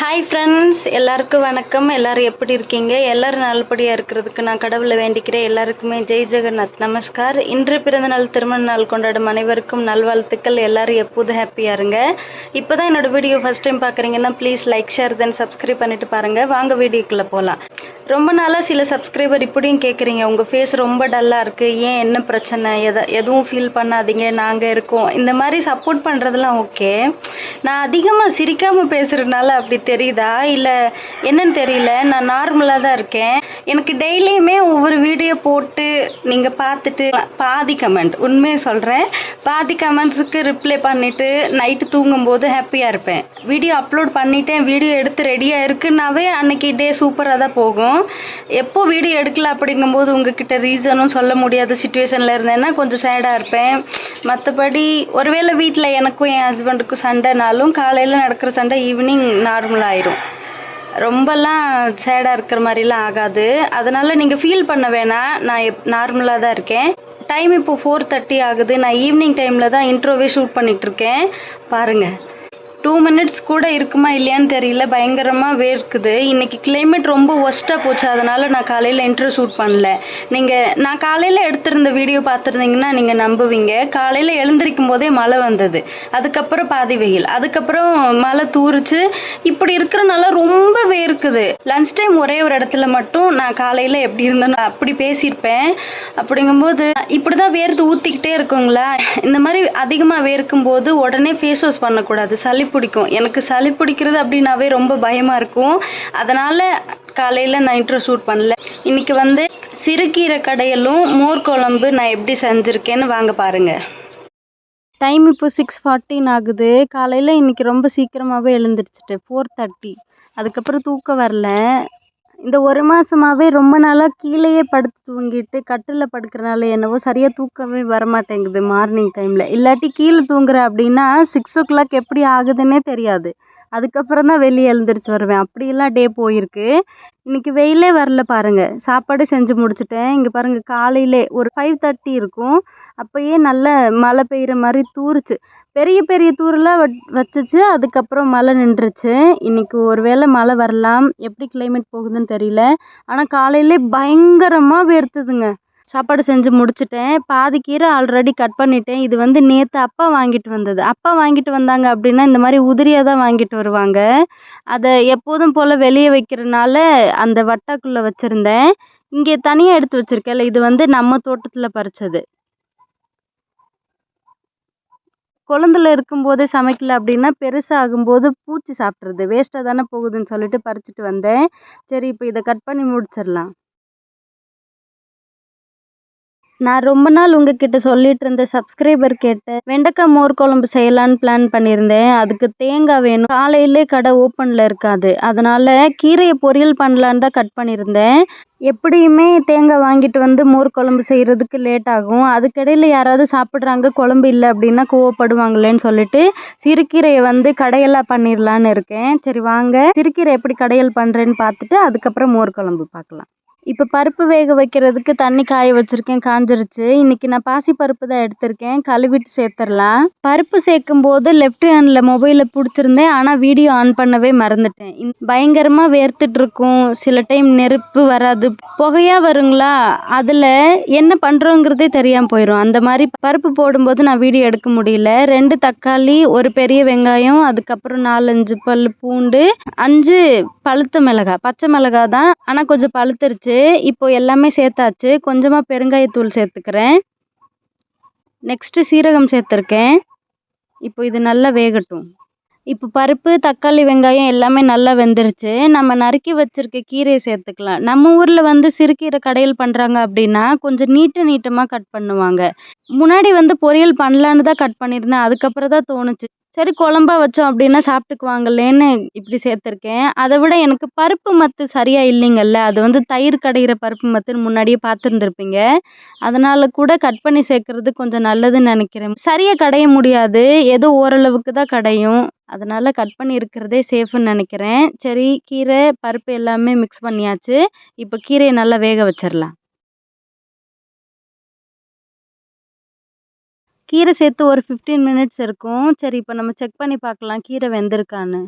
Hi friends எல்லாருக்கும் வணக்கம். எல்லோரும் எப்படி இருக்கீங்க? எல்லோரும் நல்லபடியாக இருக்கிறதுக்கு நான் கடவுளை வேண்டிக்கிறேன். எல்லாருக்குமே ஜெய் ஜெகநாத். நமஸ்கார். இன்று பிறந்தநாள் திருமண நாள் கொண்டாடும் அனைவருக்கும் நல்வாழ்த்துக்கள். எல்லோரும் எப்போதும் ஹாப்பியாக இருங்க. இப்போ தான் என்னோடய வீடியோ ஃபஸ்ட் டைம் பார்க்குறீங்கன்னா please like share then subscribe பண்ணிவிட்டு பாருங்கள் வாங்க வீடியோக்குள்ளே போகலாம் ரொம்ப நாளாக சில சப்ஸ்கிரைபர் இப்படியும் கேட்குறீங்க உங்கள் ஃபேஸ் ரொம்ப டல்லாக இருக்குது ஏன் என்ன பிரச்சனை? எதை எதுவும் ஃபீல் பண்ணாதீங்க. நாங்கள் இருக்கோம். இந்த மாதிரி சப்போர்ட் பண்ணுறதெல்லாம் ஓகே நான் அதிகமாக சிரிக்காமல் பேசுகிறதுனால அப்படி தெரியுதா? இல்லை என்னன்னு தெரியல. நான் நார்மலாக தான் இருக்கேன். எனக்கு டெய்லியுமே ஒவ்வொரு வீடியோ போட்டு நீங்கள் பார்த்துட்டு பாதி கமெண்ட் உண்மையை சொல்கிறேன் பாதி கமெண்ட்ஸுக்கு ரிப்ளை பண்ணிவிட்டு நைட்டு தூங்கும்போது ஹாப்பியாக இருப்பேன். வீடியோ அப்லோட் பண்ணிட்டேன் வீடியோ எடுத்து ரெடியாக இருக்குன்னாவே அன்னைக்கு டே சூப்பராக தான் போகும். எப்போ வீடியோ எடுக்கல அப்படிங்கும்போது உங்ககிட்ட ரீசனும் சொல்ல முடியாத சுச்சுவேஷனில் இருந்தேன்னா கொஞ்சம் சேடாக இருப்பேன். மற்றபடி ஒருவேளை வீட்டில் எனக்கும் என் ஹஸ்பண்டுக்கும் சண்டைனாலும் காலையில் நடக்கிற சண்டை ஈவினிங் நார்மல் ஆயிரும். ரொம்பலாம் சேடாக இருக்கிற மாதிரிலாம் ஆகாது. அதனால் நீங்கள் ஃபீல் பண்ண வேணாம். நான் எப் நார்மலாக தான் இருக்கேன். டைம் இப்போ ஃபோர் தேர்ட்டி ஆகுது. நான் ஈவினிங் டைமில் தான் இன்ட்ரோவே ஷூட் பண்ணிகிட்ருக்கேன் பாருங்கள் டூ மினிட்ஸ் கூட இருக்குமா இல்லையான்னு தெரியல. பயங்கரமாக வேர்க்குது. இன்னைக்கு கிளைமேட் ரொம்ப ஒஸ்ட்டாக போச்சு. அதனால் நான் காலையில் இன்ட்ரோ ஷூட் பண்ணல. நீங்கள் நான் காலையில் எடுத்திருந்த வீடியோ பார்த்துருந்தீங்கன்னா நீங்கள் நம்புவீங்க. காலையில் எழுந்திருக்கும் போதே மழை வந்தது. அதுக்கப்புறம் பாதி வெயில். அதுக்கப்புறம் மழை தூரிச்சு இப்படி இருக்கிறனால ரொம்ப வேர்க்குது. லன்ச் டைம் ஒரே ஒரு இடத்துல மட்டும் நான் காலையில் எப்படி இருந்தேனோ அப்படி பேசியிருப்பேன். அப்படிங்கும்போது இப்படி தான் வேர்த்து ஊற்றிக்கிட்டே இருக்குங்களா? இந்த மாதிரி அதிகமாக வேர்க்கும் போது உடனே ஃபேஸ் வாஷ் பண்ணக்கூடாது. சளி பிடிக்கும். எனக்கு சளி பிடிக்கிறது அப்படின்னாவே ரொம்ப பயமாக இருக்கும். அதனால் காலையில் நான் இன்ட்ரோ ஷூட் பண்ணல. இன்னைக்கு வந்து சிறுகீரை கடையிலும் மோர் குழம்பு நான் எப்படி செஞ்சுருக்கேன்னு வாங்க பாருங்கள் டைம் இப்போ சிக்ஸ் ஃபார்ட்டின் ஆகுது. காலையில் இன்னைக்கு ரொம்ப சீக்கிரமாகவே எழுந்திரிச்சிட்டு ஃபோர் தேர்ட்டி அதுக்கப்புறம் தூக்கம் வரல. இந்த ஒரு மாதமாவே ரொம்ப நாளாக கீழேயே படுத்து தூங்கிட்டு கட்டிலில் படுக்கிறனால என்னவோ சரியாக தூக்கமே வரமாட்டேங்குது மார்னிங் டைமில் இல்லாட்டி கீழே தூங்குகிறேன் அப்படின்னா சிக்ஸ் ஓ கிளாக் எப்படி ஆகுதுன்னே தெரியாது. அதுக்கப்புறம் தான் வெளியே எழுந்திரிச்சு வருவேன். அப்படியெல்லாம் டே போயிருக்கு. இன்னைக்கு வெயிலே வரல பாருங்கள் சாப்பாடு செஞ்சு முடிச்சிட்டேன். இங்கே பாருங்கள் காலையிலே ஒரு ஃபைவ் தேர்ட்டி இருக்கும். அப்போயே நல்ல மழை பெய்கிற மாதிரி தூறுச்சு. பெரிய பெரிய தூரெலாம் வட் வச்சுச்சு. அதுக்கப்புறம் மழை நின்றுச்சு. இன்றைக்கி ஒரு வேளை மழை வரலாம். எப்படி கிளைமேட் போகுதுன்னு தெரியல. ஆனால் காலையிலே பயங்கரமாக வேர்த்துதுங்க. சாப்பாடு செஞ்சு முடிச்சிட்டேன். பாதி கீரை ஆல்ரெடி கட் பண்ணிட்டேன். இது வந்து நேற்று அப்பா வாங்கிட்டு வந்தது. அப்பா வாங்கிட்டு வந்தாங்க அப்படின்னா இந்த மாதிரி உதிரியாக தான் வாங்கிட்டு வருவாங்க. அதை எப்போதும் போல் வெளியே வைக்கிறனால அந்த வட்டாக்குள்ளே வச்சுருந்தேன். இங்கே தனியாக எடுத்து வச்சுருக்கேன்ல இது வந்து நம்ம தோட்டத்தில் பறித்தது குழந்தைல இருக்கும்போதே சமைக்கல அப்படின்னா பெருசாகும்போது பூச்சி சாப்பிட்றது. வேஸ்ட்டாக தானே போகுதுன்னு சொல்லிட்டு பறிச்சிட்டு வந்தேன். சரி இப்போ இதை கட் பண்ணி முடிச்சிடலாம். நான் ரொம்ப நாள் உங்ககிட்ட சொல்லிட்டு இருந்த சப்ஸ்கிரைபர் கேட்ட வெண்டைக்காய் மோர் குழம்பு செய்யலான்னு பிளான் பண்ணியிருந்தேன். அதுக்கு தேங்காய் வேணும். காலையிலே கடை ஓப்பனில் இருக்காது. அதனால கீரையை பொரியல் பண்ணலான்னு தான் கட் பண்ணியிருந்தேன். எப்படியுமே தேங்காய் வாங்கிட்டு வந்து மோர் குழம்பு செய்கிறதுக்கு லேட் ஆகும். அதுக்கிடையில் யாராவது சாப்பிட்றாங்க குழம்பு இல்லை அப்படின்னா கோவப்படுவாங்களேன்னு சொல்லிட்டு சிறுகீரையை வந்து கடையெல்லாம் பண்ணிடலான்னு இருக்கேன். சரி வாங்க. சிறுகீரை எப்படி கடையல் பண்ணுறேன்னு பார்த்துட்டு அதுக்கப்புறம் மோர் குழம்பு பார்க்கலாம். இப்போ பருப்பு வேக வைக்கிறதுக்கு தண்ணி காய வச்சுருக்கேன் காஞ்சிருச்சு. இன்றைக்கி நான் பாசி பருப்பு தான் எடுத்திருக்கேன். கழுவிட்டு சேர்த்துடலாம். பருப்பு சேர்க்கும் போது லெஃப்ட் ஹேண்டில் மொபைலில் பிடிச்சிருந்தேன். ஆனால் வீடியோ ஆன் பண்ணவே மறந்துட்டேன். பயங்கரமாக வேர்த்துட்டு இருக்கும். சில டைம் நெருப்பு வராது. புகையாக வருங்களா? அதில் என்ன பண்ணுறோங்கிறதே தெரியாமல் போயிடும் அந்த மாதிரி பருப்பு போடும்போது நான் வீடியோ எடுக்க முடியல. ரெண்டு தக்காளி ஒரு பெரிய வெங்காயம் அதுக்கப்புறம் நாலஞ்சு பல் பூண்டு அஞ்சு பழுத்த மிளகாய். பச்சை மிளகாய் தான். ஆனால் கொஞ்சம் பழுத்துருச்சு. இப்போ எல்லாமே சேர்த்தாச்சு. கொஞ்சமாக பெருங்காயத்தூள் சேர்த்துக்கிறேன். நெக்ஸ்ட்டு சீரகம் சேர்த்துருக்கேன். இப்போ இது நல்லா வேகட்டும். இப்போ பருப்பு தக்காளி வெங்காயம் எல்லாமே நல்லா வெந்துருச்சு. நம்ம நறுக்கி வச்சுருக்க கீரையை சேர்த்துக்கலாம். நம்ம ஊரில் வந்து சிறுகீரை கடையில் பண்ணுறாங்க அப்படின்னா கொஞ்சம் நீட்ட நீட்டமாக கட் பண்ணுவாங்க. முன்னாடி வந்து பொரியல் பண்ணலான்னு தான் கட் பண்ணியிருந்தேன். அதுக்கப்புறம் தான் தோணுச்சு. சரி குழம்பா வச்சோம் அப்படின்னா சாப்பிட்டுக்குவாங்களேன்னு இப்படி சேர்த்துருக்கேன். அதை விட எனக்கு பருப்பு மத்து சரியாக இல்லைங்கல்ல. அது வந்து தயிர் கடையிற பருப்பு மத்துன்னு முன்னாடியே பார்த்துருந்துருப்பீங்க. அதனால் கூட கட் பண்ணி சேர்க்குறது கொஞ்சம் நல்லதுன்னு நினைக்கிறேன். சரியாக கடைய முடியாது. ஏதோ ஓரளவுக்கு தான் கடையும். அதனால் கட் பண்ணி இருக்கிறதே சேஃப்னு நினைக்கிறேன். சரி கீரை பருப்பு எல்லாமே மிக்ஸ் பண்ணியாச்சு. இப்போ கீரையை நல்லா வேக வச்சிடலாம் கீரை சேர்த்து ஒரு ஃபிஃப்டீன் மினிட்ஸ் இருக்கும். சரி இப்போ நம்ம செக் பண்ணி பார்க்கலாம் கீரை வெந்திருக்கான்னு.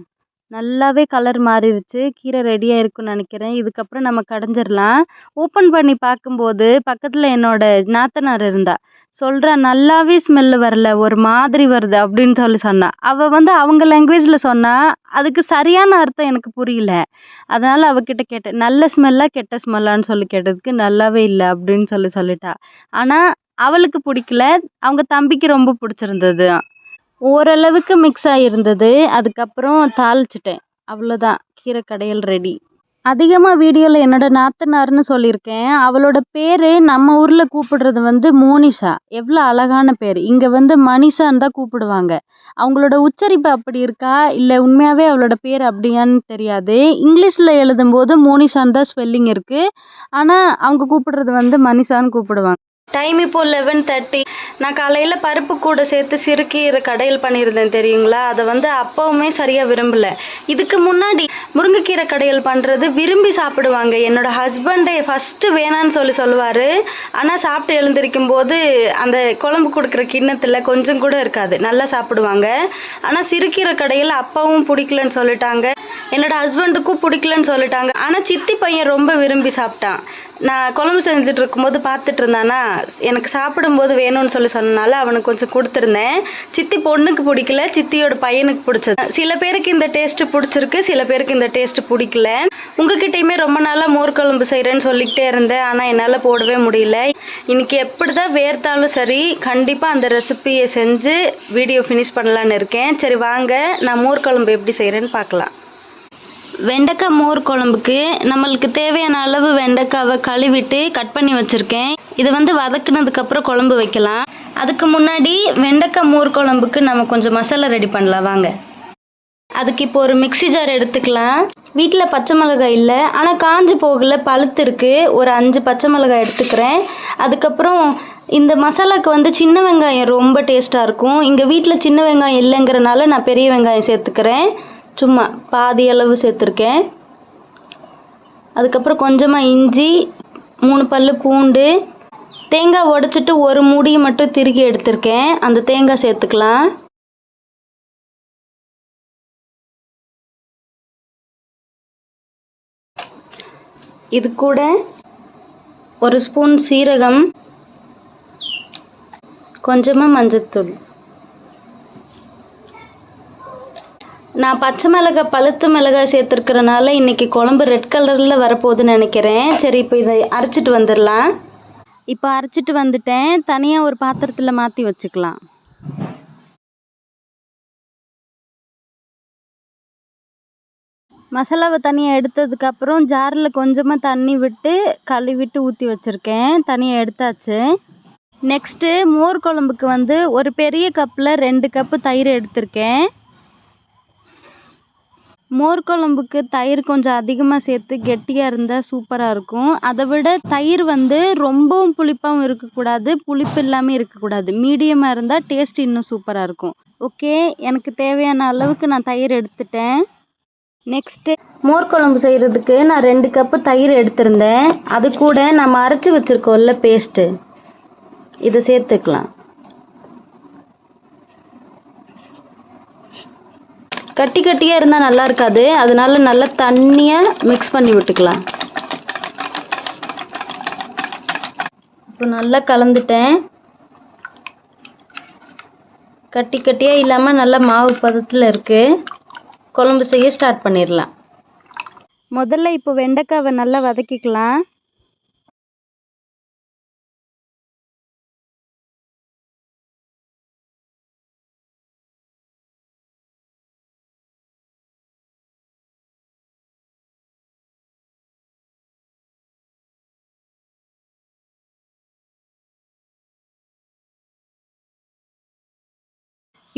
நல்லாவே கலர் மாறிடுச்சு கீரை ரெடியாக இருக்குன்னு நினைக்கிறேன். இதுக்கப்புறம் நம்ம கடைஞ்சிடலாம். ஓப்பன் பண்ணி பார்க்கும்போது பக்கத்தில் என்னோட நாத்தனார் இருந்தா. சொல்கிறா நல்லாவே ஸ்மெல்லு வரல. ஒரு மாதிரி வருது அப்படின்னு சொல்லி சொன்னா. அவள் வந்து அவங்க லாங்குவேஜில் சொன்னா அதுக்கு சரியான அர்த்தம் எனக்கு புரியல. அதனால் அவகிட்ட கேட்டேன் நல்ல ஸ்மெல்லாக கெட்ட ஸ்மெல்லான்னு சொல்லி கேட்டதுக்கு நல்லாவே இல்லை அப்படின்னு சொல்லி சொல்லிட்டா. ஆனால் அவளுக்கு பிடிக்கல. அவங்க தம்பிக்கு ரொம்ப பிடிச்சிருந்தது. ஓரளவுக்கு மிக்ஸ் ஆகிருந்தது அதுக்கப்புறம் தாளிச்சிட்டேன். அவ்வளோதான் கீரை கடையல் ரெடி அதிகமாக வீடியோவில் என்னோட நாத்தனார்னு சொல்லியிருக்கேன். அவளோட பேர் நம்ம ஊரில் கூப்பிடுறது வந்து மோனிஷா. எவ்வளோ அழகான பேர். இங்கே வந்து மனிஷான்னு தான் கூப்பிடுவாங்க. அவங்களோட உச்சரிப்பு அப்படி இருக்கா? இல்லை உண்மையாகவே அவளோட பேர் அப்படியான்னு தெரியாது. இங்கிலீஷில் எழுதும்போது மோனிஷான்னு தான் ஸ்பெல்லிங் இருக்குது ஆனால் அவங்க கூப்பிடுறது வந்து மனிஷான்னு கூப்பிடுவாங்க. டைம் இப்போ லெவன் தேர்ட்டி நான் காலையில் பருப்பு கூட சேர்த்து சிறுக்கீரை கடையில் பண்ணியிருந்தேன் தெரியுங்களா? அதை வந்து அப்பவுமே சரியாக விரும்பலை. இதுக்கு முன்னாடி முருங்கைக்கீரை கடையல் பண்ணுறது விரும்பி சாப்பிடுவாங்க. என்னோடய ஹஸ்பண்டே ஃபஸ்ட்டு வேணான்னு சொல்லி சொல்லுவார். ஆனால் சாப்பிட்டு எழுந்திருக்கும் போது அந்த குழம்பு கொடுக்குற கிண்ணத்தில் கொஞ்சம் கூட இருக்காது. நல்லா சாப்பிடுவாங்க. ஆனால் சிறுக்கீரை கடையில் அப்பாவும் பிடிக்கலன்னு சொல்லிட்டாங்க. என்னோட ஹஸ்பண்டுக்கும் பிடிக்கலன்னு சொல்லிட்டாங்க. ஆனால் சித்தி பையன் ரொம்ப விரும்பி சாப்பிட்டான். நான் குழம்பு செஞ்சுட்டு இருக்கும்போது பார்த்துட்டு இருந்தானா எனக்கு சாப்பிடும்போது வேணும்னு சொல்லி சொன்னனால அவனுக்கு கொஞ்சம் கொடுத்துருந்தேன். சித்தி பொண்ணுக்கு பிடிக்கல சித்தியோட பையனுக்கு பிடிச்சது. சில பேருக்கு இந்த டேஸ்ட்டு பிடிச்சிருக்கு சில பேருக்கு இந்த டேஸ்ட்டு பிடிக்கல. உங்ககிட்டயுமே ரொம்ப நாளாக மோர் குழம்பு செய்கிறேன்னு சொல்லிக்கிட்டே இருந்தேன் ஆனால் என்னால் போடவே முடியல. இன்னைக்கு எப்படி தான் வேர்த்தாலும் சரி கண்டிப்பாக அந்த ரெசிபியை செஞ்சு வீடியோ ஃபினிஷ் பண்ணலான்னு இருக்கேன். சரி வாங்க நான் மோர் குழம்பு எப்படி செய்கிறேன்னு பார்க்கலாம். வெண்டைக்காய் மோர் குழம்புக்கு நம்மளுக்கு தேவையான அளவு வெண்டைக்காவை கழுவிட்டு கட் பண்ணி வச்சுருக்கேன். இதை வந்து வதக்குனதுக்கப்புறம் குழம்பு வைக்கலாம். அதுக்கு முன்னாடி வெண்டைக்காய் மோர் குழம்புக்கு நம்ம கொஞ்சம் மசாலா ரெடி பண்ணலாம். வாங்க. அதுக்கு இப்போ ஒரு மிக்ஸி ஜார் எடுத்துக்கலாம். வீட்டில் பச்சை மிளகாய் இல்லை. ஆனால் காஞ்சு போகல பழுத்து இருக்குது ஒரு அஞ்சு பச்சை மிளகாய் எடுத்துக்கிறேன். அதுக்கப்புறம் இந்த மசாலாக்கு வந்து சின்ன வெங்காயம் ரொம்ப டேஸ்ட்டாக இருக்கும். இங்கே வீட்டில் சின்ன வெங்காயம் இல்லைங்கிறனால நான் பெரிய வெங்காயம் சேர்த்துக்கிறேன். சும்மா பாதி அளவு சேர்த்துருக்கேன். அதுக்கப்புறம் கொஞ்சமாக இஞ்சி மூணு பல் பூண்டு தேங்காய் உடச்சிட்டு ஒரு மூடி மட்டும் திருகி எடுத்திருக்கேன். அந்த தேங்காய் சேர்த்துக்கலாம். இது கூட ஒரு ஸ்பூன் சீரகம் கொஞ்சமாக மஞ்சத்தூள். நான் பச்சை மிளகாய் பழுத்த மிளகாய் சேர்த்துருக்கறனால இன்றைக்கி குழம்பு ரெட் கலரில் வரப்போகுதுன்னு நினைக்கிறேன். சரி இப்போ இதை அரைச்சிட்டு வந்துடலாம். இப்போ அரைச்சிட்டு வந்துட்டேன். தனியாக ஒரு பாத்திரத்தில் மாற்றி வச்சுக்கலாம். மசாலாவை தனியாக எடுத்ததுக்கப்புறம் ஜாரில் கொஞ்சமாக தண்ணி விட்டு கழுவிட்டு ஊற்றி வச்சுருக்கேன். தனியாக எடுத்தாச்சு. நெக்ஸ்ட்டு மோர் குழம்புக்கு வந்து ஒரு பெரிய கப்பில் ரெண்டு கப்பு தயிர் எடுத்திருக்கேன். மோர் குழம்புக்கு தயிர் கொஞ்சம் அதிகமாக சேர்த்து கெட்டியாக இருந்தால் சூப்பராக இருக்கும். அதை விட தயிர் வந்து ரொம்பவும் புளிப்பாகவும் இருக்கக்கூடாது புளிப்பு இல்லாமல் இருக்கக்கூடாது. மீடியமாக இருந்தால் டேஸ்ட் இன்னும் சூப்பராக இருக்கும். ஓகே எனக்கு தேவையான அளவுக்கு நான் தயிர் எடுத்துட்டேன். நெக்ஸ்ட்டு மோர் குழம்பு செய்கிறதுக்கு நான் ரெண்டு கப்பு தயிர் எடுத்திருந்தேன். அது கூட நம்ம அரைச்சி வச்சுருக்கோம்ல பேஸ்ட்டு இதை சேர்த்துக்கலாம். கட்டி கட்டியாக இருந்தால் நல்லா இருக்காது. அதனால நல்லா தண்ணியாக மிக்ஸ் பண்ணி விட்டுக்கலாம். இப்போ நல்லா கலந்துட்டேன். கட்டி கட்டியாக இல்லாமல் நல்லா மாவு பதத்தில் இருக்குது குழம்பு செய்ய ஸ்டார்ட் பண்ணிடலாம். முதல்ல இப்போ வெண்டைக்காவை நல்லா வதக்கிக்கலாம்.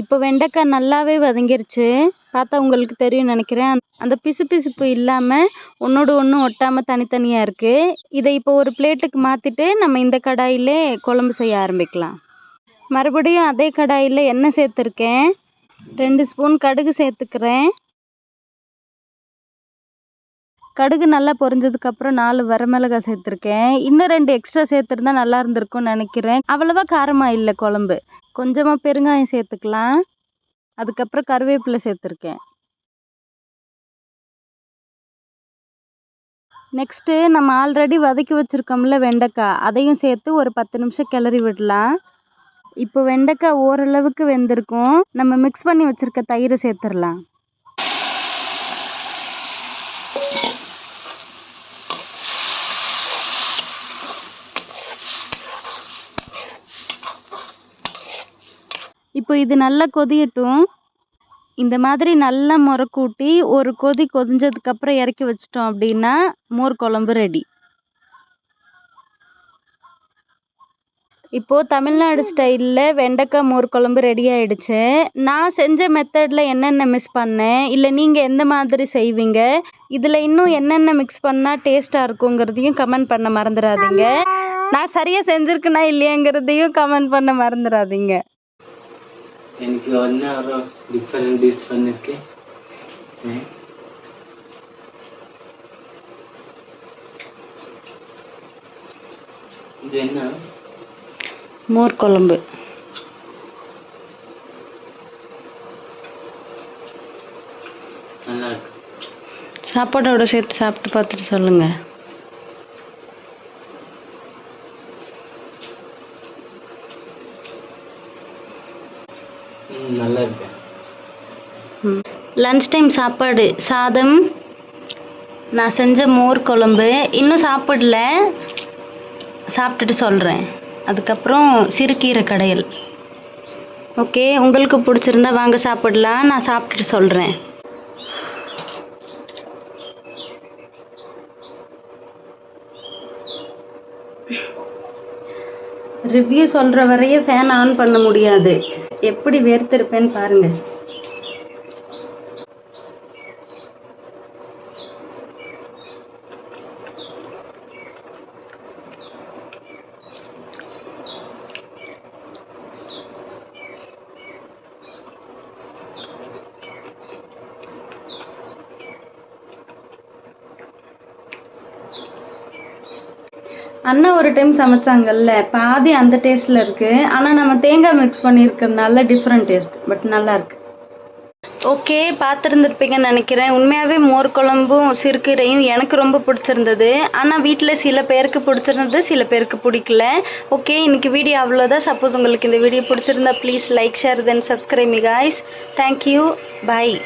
இப்போ வெண்டைக்காய் நல்லாவே வதங்கிருச்சு. பார்த்தா உங்களுக்கு தெரியும் நினைக்கிறேன். அந்த பிசு பிசுப்பு இல்லாமல் ஒன்றோடு ஒன்று ஒட்டாமல் தனித்தனியாக இருக்குது இதை இப்போ ஒரு பிளேட்டுக்கு மாற்றிட்டு நம்ம இந்த கடாயிலே குழம்பு செய்ய ஆரம்பிக்கலாம். மறுபடியும் அதே கடாயில் எண்ணெய் சேர்த்துருக்கேன். ரெண்டு ஸ்பூன் கடுகு சேர்த்துக்கிறேன். கடுகு நல்லா பொரிஞ்சதுக்கப்புறம் நாலு வரமிளகாய் சேர்த்துருக்கேன். இன்னும் ரெண்டு எக்ஸ்ட்ரா சேர்த்துருந்தா நல்லா இருந்திருக்கும்னு நினைக்கிறேன். அவ்வளோவா காரமாக இல்லை குழம்பு. கொஞ்சமாக பெருங்காயம் சேர்த்துக்கலாம். அதுக்கப்புறம் கருவேப்பிலை சேர்த்துருக்கேன். நெக்ஸ்ட்டு நம்ம ஆல்ரெடி வதக்கி வச்சுருக்கோம்ல வெண்டைக்காய் அதையும் சேர்த்து ஒரு பத்து நிமிஷம் கிளறி விடலாம். இப்போ வெண்டைக்காய் ஓரளவுக்கு வெந்திருக்கும். நம்ம மிக்ஸ் பண்ணி வச்சுருக்க தயிரை சேர்த்துடலாம் இப்போ இது நல்லா கொதியட்டும். இந்த மாதிரி நல்லா முறை கூட்டி ஒரு கொதி கொதிஞ்சதுக்கப்புறம் இறக்கி வச்சிட்டோம் அப்படின்னா மோர் குழம்பு ரெடி இப்போது தமிழ்நாடு ஸ்டைலில் வெண்டைக்காய் மோர் குழம்பு ரெடி ஆகிடுச்சு நான் செஞ்ச மெத்தடில் என்னென்ன மிஸ் பண்ணேன்? இல்லை நீங்கள் எந்த மாதிரி செய்வீங்க? இதில் இன்னும் என்னென்ன மிக்ஸ் பண்ணால் டேஸ்ட்டாக இருக்குங்கிறதையும் கமெண்ட் பண்ண மறந்துடாதீங்க. நான் சரியாக செஞ்சுருக்கேனா இல்லையாங்கிறதையும் கமெண்ட் பண்ண மறந்துடாதீங்க. ஒரு டிஃப்ரெண்ட் டிஷ் பண்ணிருக்கேன். ம். இது என்ன? மோர் குழம்பு. நல்லா இருக்கு. சாப்பாடோட சேர்த்து சாப்பிட்டு பார்த்துட்டு சொல்லுங்கள் ம் நல்லா இருக்கு லன்ச் டைம் சாப்பாடு. சாதம் நான் செஞ்ச மோர் குழம்பு. இன்னும் சாப்பிடல. சாப்பிட்டுட்டு சொல்கிறேன் அதுக்கப்புறம் சிறுகீரை கடையல். ஓகே உங்களுக்கு பிடிச்சிருந்தா வாங்க சாப்பிடலாம். நான் சாப்பிட்டுட்டு சொல்கிறேன் ரிவ்யூ சொல்கிற வரைய ஃபேன் ஆன் பண்ண முடியாது. எப்படி வேர்த்திருப்பேன்னு பாருங்கள் அண்ணா ஒரு டைம் சமைச்சாங்கல்ல பாதி அந்த டேஸ்ட்டில் இருக்குது ஆனால் நம்ம தேங்காய் மிக்ஸ் பண்ணியிருக்கிறதுனால டிஃப்ரெண்ட் டேஸ்ட் பட் நல்லா இருக்கு. ஓகே பார்த்துருந்துருப்பீங்கன்னு நினைக்கிறேன். உண்மையாகவே மோர் குழம்பும் சிறுகீரையும் எனக்கு ரொம்ப பிடிச்சிருந்தது. ஆனால் வீட்டில் சில பேருக்கு பிடிச்சிருந்தது சில பேருக்கு பிடிக்கல. ஓகே இன்றைக்கி வீடியோ அவ்வளோதான் சப்போஸ் உங்களுக்கு இந்த வீடியோ பிடிச்சிருந்தா please like share then subscribe me guys thank you bye